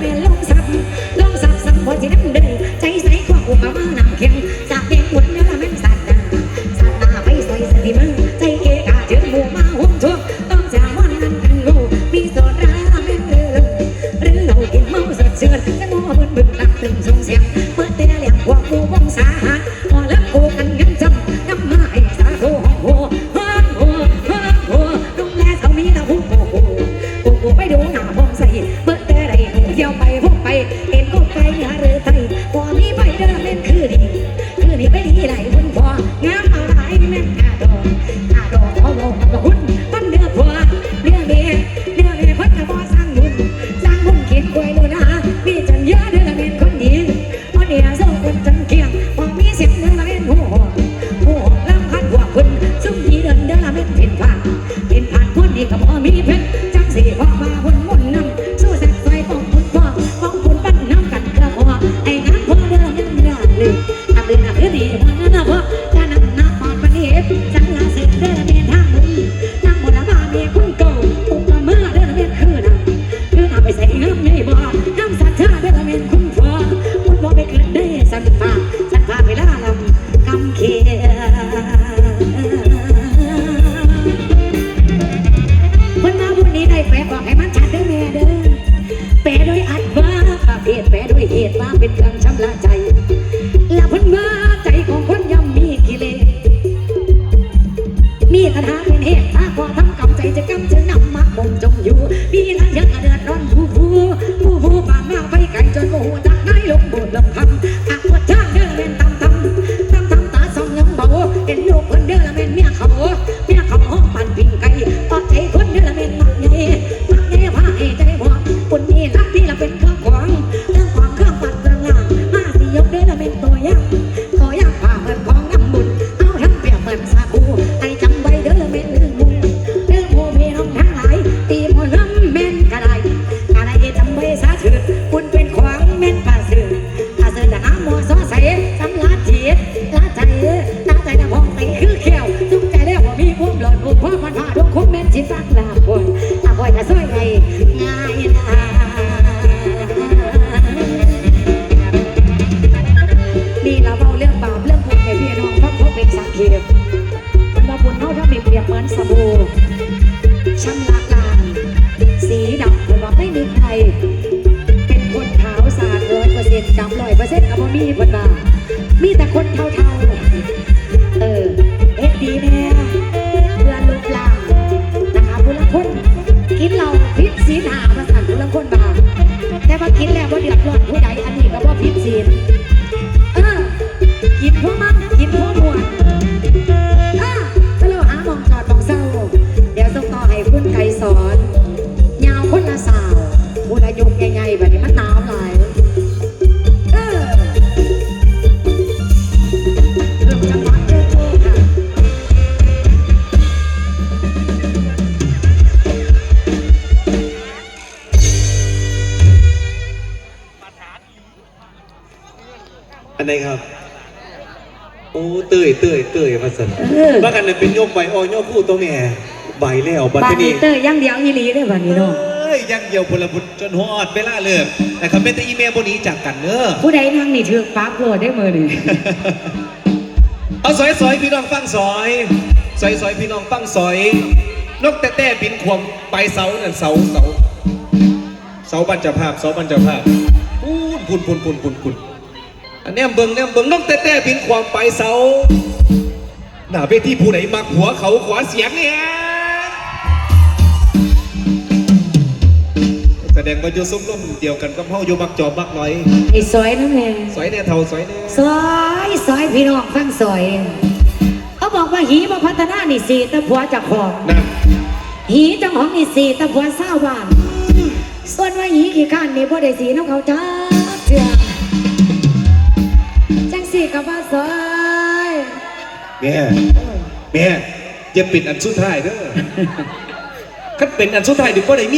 ทุ เดิดือนละเม็ดเป็นผ่าเป็นผ่านคนดีกับพอมีเพชรจังสีพ่อมาหุ่นมุ่นนำสู้สักไฟของคุณพ่อของคุณปั้นน้ำกันกระพอไอ้งานพ่อเดือนยังเดือนหนึ่งทำเดือนละคือดีมันนั่นนะพ่อจะนำน้ำปอดปนิเดี๋ยวจังละเสร็จเดือนละ นี้ได้แปลบอกให้มันชัดด้วยแม่เด้อแปลโดยอัดว่าประเภทแปลโดยเหตุว่าเป็นเครื่องชำระใจและพ้นว่าใจของคนย่อมมีกิเลสมีคาถาเป็นเหตุถ้าพอทำกำใจจะกำจะนำมาบ่มจงอยู่มีทางยักษ์เดือดร้อนผู้ผู้ผู้ผู้ป่านมาไปไกลจนโมโห ทักที่ละเป็น ว่าไม่มีใคร เป็นคนขาวสะอาดร้อยเปอร์เซ็นต์ดำร้อยเปอร์เซ็นต์กับมีเพิ่นว่ามีแต่คนเทาๆ เออเอ็ดดีแน่เพื่อนลูกหลานนะคะผู้ละคนกินเราพิษศีลหามาสั่นผู้ละคนบาแต่ว่ากินแล้วว่าเดือดร้อนผู้ใดอันนี้ก็ว่าพิษศีลเออกินพวกมันกินพวกมวน ไหนครับ โอ้เตยเตยเตยมาสันเออ ว่ากันเลยเป็นโยกใบอ้อยโยกคู่ตรงแหน่ใบแล้วบัดบานี้นีเตอร์ย่างเดียวอีหลีได้อบานี้เนาะเอ้ยยังเดียวพลบุตรจนหัวอดเวลาเลิกนะครับเป็นแต่อีเมลบนนี้จากกันเนอะผู้ใดนั่งนี่ถือปั๊บโหลดได้มือนี่เอาสอยสอยพี่น้องฟังสอยสอยสอยพี่น้องฟังสอย นกแต่แต่บินควมไปเสานั่นเสาเสาเสาบรรจภาพเสาบรรจภาพพูนพูนพูนพูนพูนพูน อันเนี้ยเบิ่งเนี่ยเบิ่งนกแต่แต่บินควมไปเสาหน้าเวทีผู้ไหนมักหัวเขาขวาเสียงเนี่ยแสดงว่าอยู่ซุ้มร่มเดียวกันกับเฮาอยู่มักจอบมักลอยไอ้ซอยนั่นเองสอยแน่เท่าสอยแน่ซอยซอยพี่น้องฟังซอยเขาบอกว่าหีบ่พัฒนานี่สีแต่ผัวเจะของนะหีเจังของนี่สีแต่ผัวเศร้าบ้านส่วนว่าหีขี้ข้านนี่บ่ได้สีน้ำเขาจ้า สีกับว่าซอยแม่แม่อย่าปิดอันสุดท้ายเด้อคันเป็นอันสุดท้ายเดี๋ยวบ่ได้มี